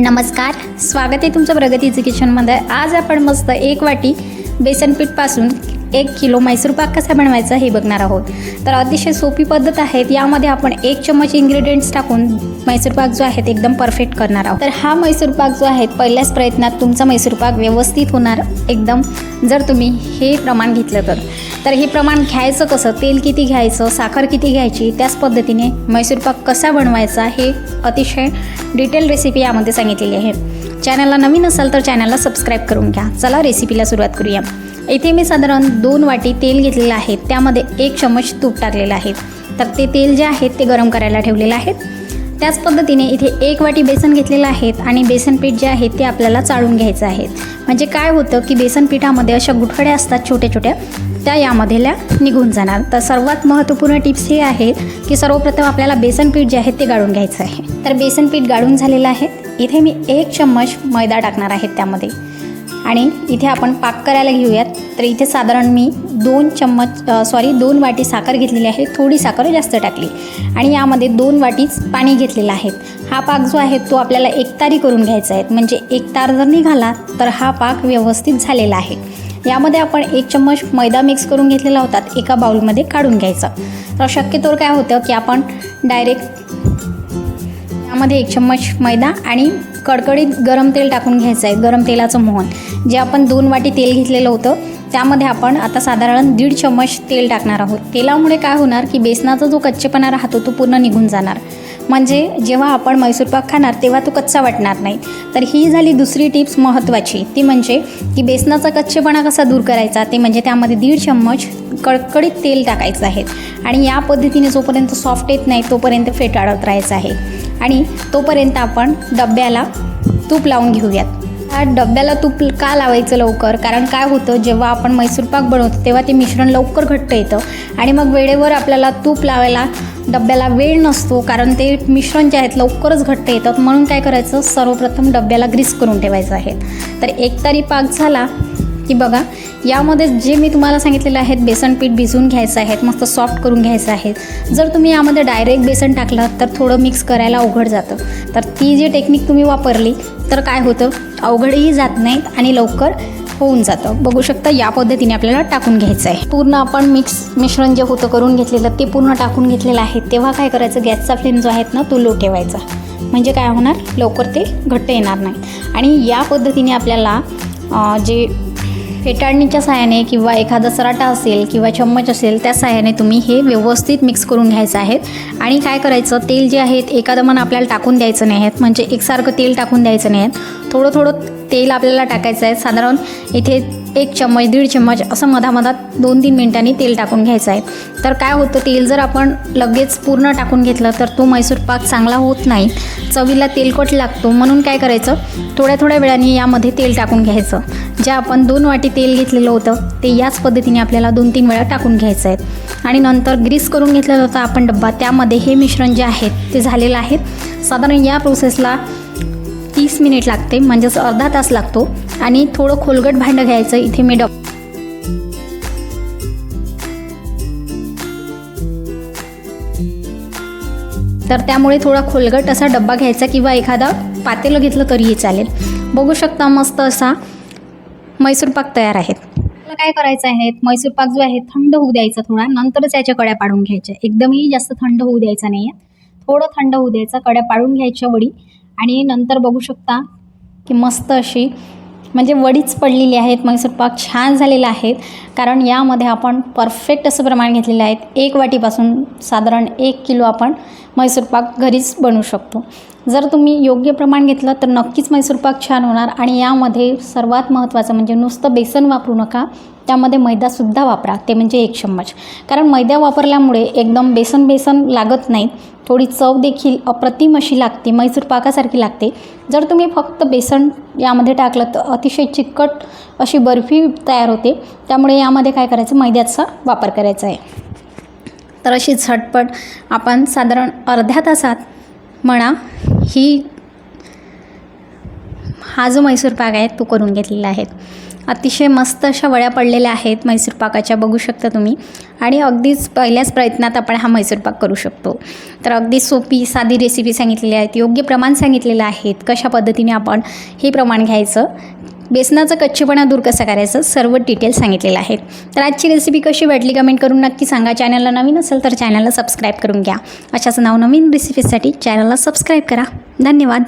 नमस्कार स्वागत आहे तुमचं प्रगतीचं किचनमध्ये आज आपण मस्त एक वाटी बेसनपीठपासून एक किलो मैसूर पाक कसा बनवायचा हे बघणार आहोत. तर अतिशय सोपी पद्धत आहे यामध्ये आपण एक चम्मच इन्ग्रेडियंट्स टाकून मैसूर पाक जो आहे ते एकदम परफेक्ट करणार आहोत. तर हा मैसूर पाक जो आहे पहिल्याच प्रयत्नात तुमचा मैसूर पाक व्यवस्थित होणार. एकदम जर तुम्ही हे प्रमाण घेतलं तर. तर हे प्रमाण घ्यायचं कसं? तेल किती घ्यायचं? साखर किती घ्यायची? त्याच पद्धतीने मैसूरपाक कसा बनवायचा हे अतिशय डिटेल रेसिपी यामध्ये सांगितलेली आहे. चॅनलला नवीन असाल तर चॅनलला सबस्क्राईब करून घ्या. चला रेसिपीला सुरुवात करूया. इथे मी साधारण दोन वाटी तेल घेतलेलं आहे. त्यामध्ये एक चम्मच तूप टाकलेलं आहे. तर ते तेल जे आहे ते गरम करायला ठेवलेलं आहे. त्याच पद्धतीने इथे एक वाटी बेसन घेतलेलं आहे आणि बेसन पीठ जे आहे ते आपल्याला चाळून घ्यायचं आहे. म्हणजे काय होतं की बेसन पिठामध्ये अशा गुठड्या असतात छोट्या छोट्या त्या यामध्येल्या निघून जाणार. तर सर्वात महत्त्वपूर्ण टिप्स हे आहे की सर्वप्रथम आपल्याला बेसन पीठ जे आहे ते गाळून घ्यायचं आहे. तर बेसन पीठ गाळून झालेलं आहे. इथे मी एक चम्मच मैदा टाकणार आहे त्यामध्ये. आणि इथे आपण पाक करायला घेऊयात. तर इथे साधारण मी दोन चम्मच सॉरी दोन वाटी साखर घेतलेली आहे. थोडी साखर जास्त टाकली. आणि यामध्ये दोन वाटीच पाणी घेतलेलं आहे. हा पाक जो आहे तो आपल्याला एकतारी करून घ्यायचा आहे. म्हणजे एक तार जर निघाला तर हा पाक व्यवस्थित झालेला आहे. यामध्ये आपण एक चम्मच मैदा मिक्स करून घेतलेला होता. एका बाउलमध्ये काढून घ्यायचा. तर शक्यतोवर काय होतं की आपण डायरेक्ट यामध्ये एक चम्मच मैदा आणि कडकडीत गरम तेल टाकून घ्यायचं आहे. गरम तेलाचं मोहन. जे आपण दोन वाटी तेल घेतलेलं होतं त्यामध्ये आपण आता साधारण दीड चम्मच तेल टाकणार आहोत. तेलामुळे काय होणार की बेसनाचा जो कच्चेपणा राहतो तो पूर्ण निघून जाणार. म्हणजे जेव्हा आपण मैसूरपाक खाणार तेव्हा तो कच्चा वाटणार नाही. तर ही झाली दुसरी टिप्स महत्त्वाची. ती म्हणजे की बेसनाचा कच्चेपणा कसा दूर करायचा ते म्हणजे त्यामध्ये दीड चम्मच कडकडीत तेल टाकायचं आहे. आणि या पद्धतीने जोपर्यंत सॉफ्ट येत नाही तोपर्यंत फेटाळत राहायचं आहे. आणि तोपर्यंत आपण डब्याला तूप लावून घेऊयात. या डब्याला तूप का लावायचं लवकर? कारण काय होतं जेव्हा आपण मैसूर पाक बनवतो तेव्हा ते मिश्रण लवकर घट्ट येतं. आणि मग वेळेवर आपल्याला तूप लावायला डब्याला वेळ नसतो कारण ते मिश्रण जे आहेत लवकरच घट्ट येतात. म्हणून काय करायचं? सर्वप्रथम डब्याला ग्रीस करून ठेवायचं आहे. तर एक तरी पाक झाला. की बघा यामध्ये जे मी तुम्हाला सांगितलेलं आहेत बेसन पीठ भिजवून घ्यायचं आहे मस्त सॉफ्ट करून घ्यायचं आहे. जर तुम्ही यामध्ये डायरेक्ट बेसन टाकलं तर थोडं मिक्स करायला अवघड जातं. तर ती जी टेक्निक तुम्ही वापरली तर काय होतं? अवघडही जात नाहीत आणि लवकर होऊन जातं. बघू शकता या पद्धतीने आपल्याला टाकून घ्यायचं आहे. पूर्ण आपण मिक्स मिश्रण जे होतं करून घेतलेलं ते पूर्ण टाकून घेतलेलं आहे. तेव्हा काय करायचं? गॅसचा फ्लेम जो आहे ना तो लो ठेवायचा. म्हणजे काय होणार? लवकर ते घट्ट येणार नाही. आणि या पद्धतीने आपल्याला जे फेटाळणीच्या साहाय्याने किंवा एखादा सराटा असेल किंवा चम्मच असेल त्या साहाय्याने तुम्ही हे व्यवस्थित मिक्स करून घ्यायचं आहे आणि काय करायचं तेल जे आहे एखादं मन आपल्याला टाकून द्यायचं नाही आहेत. म्हणजे एकसारखं तेल टाकून द्यायचं नाही आहेत. थोडं थोडं तेल आपल्याला टाकायचं आहे. साधारण इथे एक चम्मच दीड चम्मच असं मधामधात दोन तीन मिनिटांनी तेल टाकून घ्यायचं आहे. तर काय होतं तेल जर आपण लगेच पूर्ण टाकून घेतलं तर तो मैसूर पाक चांगला होत नाही. चवीला तेलकट लागतो. म्हणून काय करायचं थोड्या थोड्या वेळाने यामध्ये तेल टाकून घ्यायचं. ज्या आपण दोन वाटी तेल घेतलेलं होतं ते याच पद्धतीने आपल्याला दोन तीन वेळा टाकून घ्यायचं आहे. आणि नंतर ग्रीस करून घेतलेला होता आपण डब्बा त्यामध्ये हे मिश्रण जे आहे ते झालेलं आहे. साधारण या प्रोसेसला तीस मिनिट लागते म्हणजेच अर्धा तास लागतो. आणि थोडं खोलगट भांडं घ्यायचं इथे मी डब तर त्यामुळे थोडा खोलगट असा डब्बा घ्यायचा किंवा एखादा पातेलं घेतलं तरीही चालेल. बघू शकता मस्त असा मैसूर पाक तयार आहेत. आपल्याला काय करायचं आहे? मैसूर पाक जो आहे थंड होऊ द्यायचा थोडा. नंतरच याच्या कड्या पाडून घ्यायच्या एकदमही जास्त थंड होऊ द्यायचा नाही आहे थोडं थंड होऊ द्यायचा. कड्या पाडून घ्यायच्या वडी. आणि नंतर बघू शकता की मस्त अशी म्हणजे वडीच पडलेली आहेत. मैसूर पाक छान झालेला आहे. कारण यामध्ये आपण परफेक्ट असं प्रमाण घेतलेलं आहे. एक वाटीपासून साधारण एक किलो आपण मैसूर पाक घरीच बनवू शकतो. जर तुम्ही योग्य प्रमाण घेतलं तर नक्कीच मैसूरपाक छान होणार आणि यामध्ये सर्वात महत्त्वाचं म्हणजे नुसतं बेसन वापरू नका. त्यामध्ये मैदासुद्धा वापरा ते म्हणजे एक चम्मच. कारण मैदा वापरल्यामुळे एकदम बेसन बेसन लागत नाही. थोडी चव देखील अप्रतिम अशी लागते मैसूर पाकासारखी लागते. जर तुम्ही फक्त बेसन यामध्ये टाकलं तर अतिशय चिकट अशी बर्फी तयार होते. त्यामुळे यामध्ये काय करायचं मैद्याचा वापर करायचा आहे. तर अशी झटपट आपण साधारण अर्ध्या तासात म्हणा ही हा जो मैसूर पाक आहे तो करून घेतलेला आहे. अतिशय मस्त अशा वड्या पडलेल्या आहेत मैसूर पाकाच्या बघू शकता तुम्ही. आणि अगदीच पहिल्याच प्रयत्नात आपण हा मैसूर पाक करू शकतो. तर अगदी सोपी साधी रेसिपी सांगितलेली आहेत योग्य प्रमाण सांगितलेलं आहेत कशा पद्धतीने आपण हे प्रमाण घ्यायचं. बेसनाचा कच्चेपणा दूर कसा करायचं? सर्व डिटेल सांगितलेलं आहेत. तर आजची रेसिपी कशी वाटली कमेंट करून नक्की सांगा. चॅनलला नवीन असेल तर चॅनलला सबस्क्राईब करून घ्या. अशाच नवनवीन रेसिपीसाठी चॅनलला सबस्क्राईब करा. धन्यवाद.